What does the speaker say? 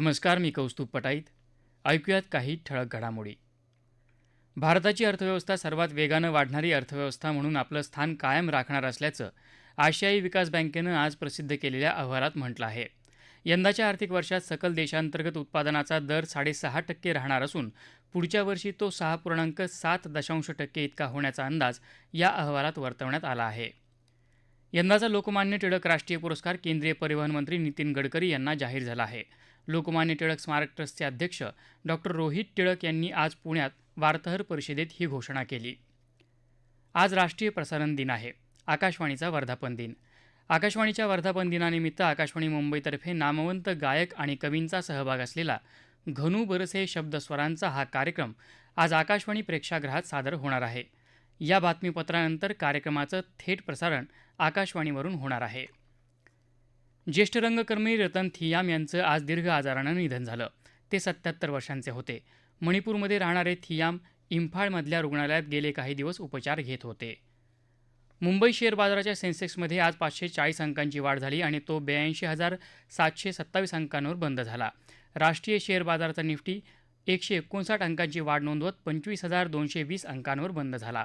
नमस्कार मी कौस्तुभ पटाईत. ऐकूयात काही ठळक घडामोडी. भारताची अर्थव्यवस्था सर्वात वेगानं वाढणारी अर्थव्यवस्था म्हणून आपलं स्थान कायम राखणार असल्याचं आशियाई विकास बँकेनं आज प्रसिद्ध केलेल्या अहवालात म्हटलं आहे. यंदाच्या आर्थिक वर्षात सकल देशांतर्गत उत्पादनाचा दर साडेसहा टक्के राहणार असून पुढच्या वर्षी तो सहा पूर्णांक सात दशांश टक्के इतका होण्याचा अंदाज या अहवालात वर्तवण्यात आला आहे. यंदाचा लोकमान्य टिळक राष्ट्रीय पुरस्कार केंद्रीय परिवहन मंत्री नितीन गडकरी यांना जाहीर झाला आहे. लोकमान्य टिळक स्मारक ट्रस्टचे अध्यक्ष डॉक्टर रोहित टिळक यांनी आज पुण्यात वार्ताहर परिषदेत ही घोषणा केली. आज राष्ट्रीय प्रसारण दिन आहे. आकाशवाणीचा वर्धापन दिन. आकाशवाणीच्या वर्धापन दिनानिमित्त आकाशवाणी मुंबईतर्फे नामवंत गायक आणि कवींचा सहभाग असलेला घनू बरसे शब्दस्वरांचा हा कार्यक्रम आज आकाशवाणी प्रेक्षागृहात सादर होणार आहे. या बातमीपत्रानंतर कार्यक्रमाचं थेट प्रसारण आकाशवाणीवरून होणार आहे. ज्येष्ठ रंगकर्मी रतन थियाम यांचं आज दीर्घ आजारानं निधन झालं. ते सत्याहत्तर वर्षांचे होते. मणिपूरमध्ये राहणारे थियाम इम्फाळमधल्या रुग्णालयात गेले काही दिवस उपचार घेत होते. मुंबई शेअर बाजाराच्या सेन्सेक्समध्ये आज पाचशे चाळीस अंकांची वाढ झाली आणि तो ब्याऐंशी हजार सातशे सत्तावीस अंकांवर बंद झाला. राष्ट्रीय शेअर बाजाराचा निफ्टी एकशे एकोणसाठ अंकांची वाढ नोंदवत पंचवीस हजार दोनशे वीस अंकांवर बंद झाला.